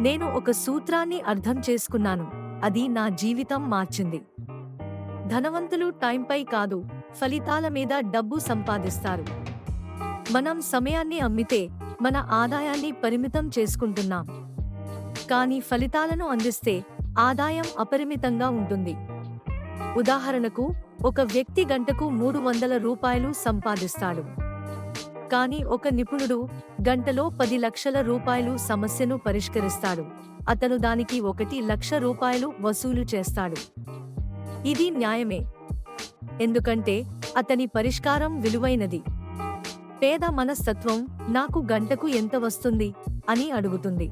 నేను ఒక సూత్రాన్ని అర్థం చేసుకున్నాను. అది నా జీవితం మార్చింది. ధనవంతులు టైంపై కాదు ఫలితాల మీద డబ్బు సంపాదిస్తారు. మనం సమయాన్ని అమ్మితే మన ఆదాయాన్ని పరిమితం చేసుకుంటున్నాం. కానీ ఫలితాలను అందిస్తే ఆదాయం అపరిమితంగా ఉంటుంది. ఉదాహరణకు ఒక వ్యక్తి గంటకు మూడు వందల రూపాయలు సంపాదిస్తాడు. కానీ ఒక నిపుణుడు గంటలో పది లక్షల రూపాయలు సమస్యను పరిష్కరిస్తాడు. అతను దానికి ఒకటి లక్ష రూపాయలు వసూలు చేస్తాడు. ఇది న్యాయమే. ఎందుకంటే అతని పరిష్కారం విలువైనది. పేద మనస్తత్వం నాకు గంటకు ఎంత వస్తుంది? అని అడుగుతుంది.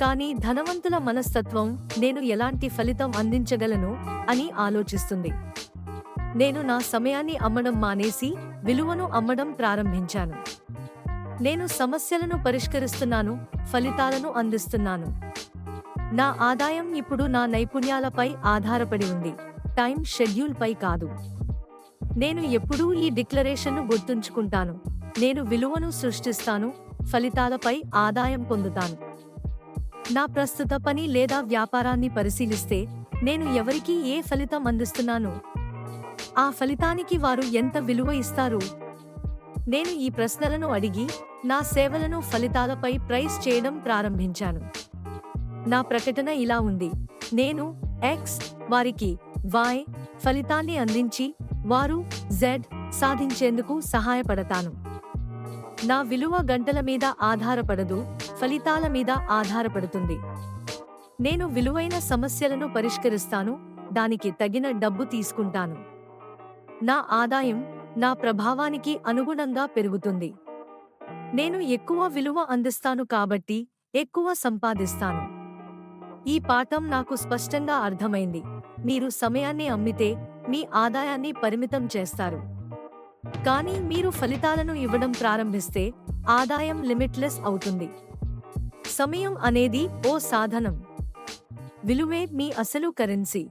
కానీ ధనవంతుల మనస్తత్వం నేను ఎలాంటి ఫలితం అందించగలను? అని ఆలోచిస్తుంది. నేను నా సమయాన్ని అమ్మడం మానేసి విలువను అమ్మడం ప్రారంభించాను. నేను సమస్యలను పరిష్కరిస్తున్నాను ఫలితాలను అందిస్తున్నాను. నా ఆదాయం ఇప్పుడు నా నైపుణ్యాలపై ఆధారపడి ఉంది. టైం షెడ్యూల్పై కాదు. నేను ఎప్పుడూ ఈ డిక్లరేషన్ను గుర్తుంచుకుంటాను. నేను విలువను సృష్టిస్తాను ఫలితాలపై ఆదాయం పొందుతాను. నా ప్రస్తుత పని లేదా వ్యాపారాన్ని పరిశీలిస్తే నేను ఎవరికీ ఏ ఫలితం అందిస్తున్నాను? ఆ ఫలితానికి వారు ఎంత విలువ ఇస్తారు? నేను ఈ ప్రశ్నలను అడిగి నా సేవలను ఫలితాలపై ప్రైస్ చేయడం ప్రారంభించాను. నా ప్రకటన ఇలా ఉంది. నేను ఎక్స్ వారికి వై ఫలితాన్ని అందించి వారు జెడ్ సాధించేందుకు సహాయపడతాను. నా విలువ గంటల మీద ఆధారపడదు ఫలితాల మీద ఆధారపడుతుంది. నేను విలువైన సమస్యలను పరిష్కరిస్తాను దానికి తగిన డబ్బు తీసుకుంటాను. నా ఆదాయం నా ప్రభావానికి అనుగుణంగా పెరుగుతుంది. నేను ఎక్కువ విలువ అందిస్తాను కాబట్టి ఎక్కువ సంపాదిస్తాను. ఈ పాఠం నాకు స్పష్టంగా అర్థమైంది. మీరు సమయాన్ని అమ్మితే మీ ఆదాయాన్ని పరిమితం చేస్తారు. కానీ మీరు ఫలితాలను ఇవ్వడం ప్రారంభిస్తే ఆదాయం లిమిట్లెస్ అవుతుంది. సమయం అనేది ఓ సాధనం. విలువే మీ అసలు కరెన్సీ.